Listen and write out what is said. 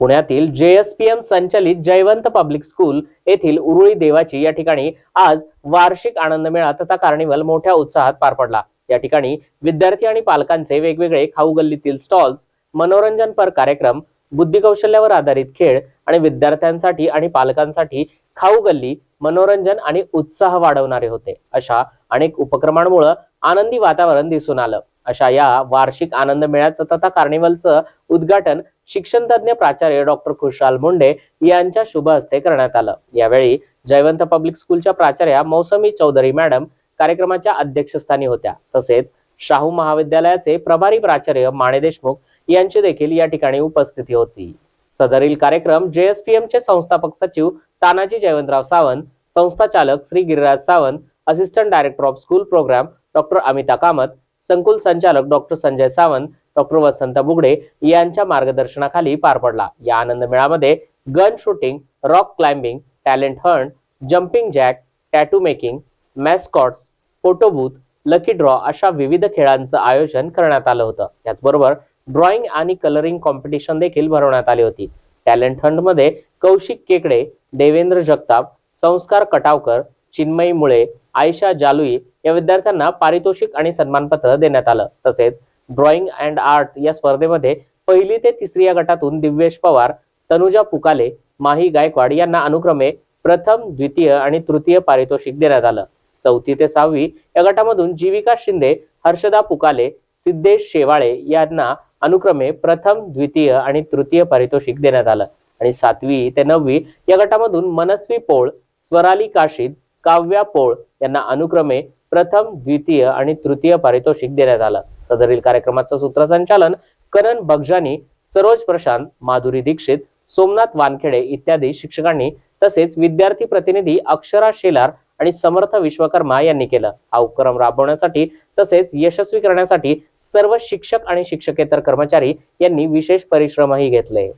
पुण्यातील जेएसपीएम संचलित Jaywant public school येथील उरुळी देवाची या ठिकाणी आज वार्षिक आनंद मेळा तथा कार्निवल मोठ्या उत्साहात पार पडला. या ठिकाणी विद्यार्थी आणि पालकांचे वेगवेगळे खाऊ गल्लीतील स्टॉल्स मनोरंजनपर कार्यक्रम बुद्धी कौशल्यावर आधारित खेळ आणि विद्यार्थ्यांसाठी आणि पालकांसाठी खाऊ गल्ली मनोरंजन आणि उत्साह वाढवणारे होते. अशा अनेक उपक्रमांमुळे आनंदी वातावरण दिसून आलं. अशा या वार्षिक आनंद मेळ्याचं तथा कार्निवलचं उद्घाटन शिक्षण तज्ज्ञ प्राचार्य डॉक्टर खुशाल मुंडे यांच्या शुभ हस्ते करण्यात आलं. यावेळी जयवंत पब्लिक स्कूलच्या प्राचार्या मौसमी चौधरी मॅडम कार्यक्रमाच्या अध्यक्षस्थानी होत्या. तसेच शाहू महाविद्यालयाचे प्रभारी प्राचार्य माणे देशमुख यांची देखील या ठिकाणी उपस्थिती होती. सदरील कार्यक्रम जेएसपीएम चे संस्थापक सचिव तानाजी जयवंतराव सावंत संस्था चालक Shri Giriraj Sawant assistant director of school program doctor Amita Kamat संकुल संचालक डॉक्टर संजय सावंत डॉक्टर वसंत बुगडे यांच्या मार्गदर्शनाखाली पार पडला. या आनंद मेळामध्ये gun shooting rock climbing talent hunt jumping jack tattoo making mascots photo booth lucky draw अशा विविध खेळांचं आयोजन करण्यात आलं होतं. त्याचबरोबर ड्रॉइंग आणि कलरिंग कॉम्पिटिशन देखील भरवण्यात आली होती. टॅलेंट हंटमध्ये कौशिक केकडे देवेंद्र जगताप संस्कार कटावकर चिन्मयी मुळे आयशा जालुई या विद्यार्थ्यांना पारितोषिक आणि सन्मानपत्र देण्यात आलं. तसेच ड्रॉइंग अँड आर्ट या स्पर्धेमध्ये पहिली ते तिसरी या गटातून दिव्येश पवार तनुजा पुकाले माही गायकवाड यांना अनुक्रमे प्रथम द्वितीय आणि तृतीय पारितोषिक देण्यात आलं. चौथी ते सहावी या गटामधून जीविका शिंदे हर्षदा पुकाले सिद्धेश शेवाळे यांना अनुक्रमे प्रथम द्वितीय आणि तृतीय पारितोषिक देण्यात आलं. आणि सातवी ते नववी या गटामधून मनस्वी पोळ स्वराली काशीद काव्या पोळ यांना अनुक्रमे प्रथम द्वितीय आणि तृतीय पारितोषिक देण्यात आलं. सदरील कार्यक्रमाचं सूत्रसंचालन करण बगजानी सरोज प्रशांत माधुरी दीक्षित सोमनाथ वानखेडे इत्यादी शिक्षकांनी तसेच विद्यार्थी प्रतिनिधी अक्षरा शेलार आणि समर्थ विश्वकर्मा यांनी केलं. हा उपक्रम राबवण्यासाठी तसेच यशस्वी करण्यासाठी सर्व शिक्षक आणि शिक्षकेतर कर्मचारी यांनी विशेष परिश्रमही घेतले.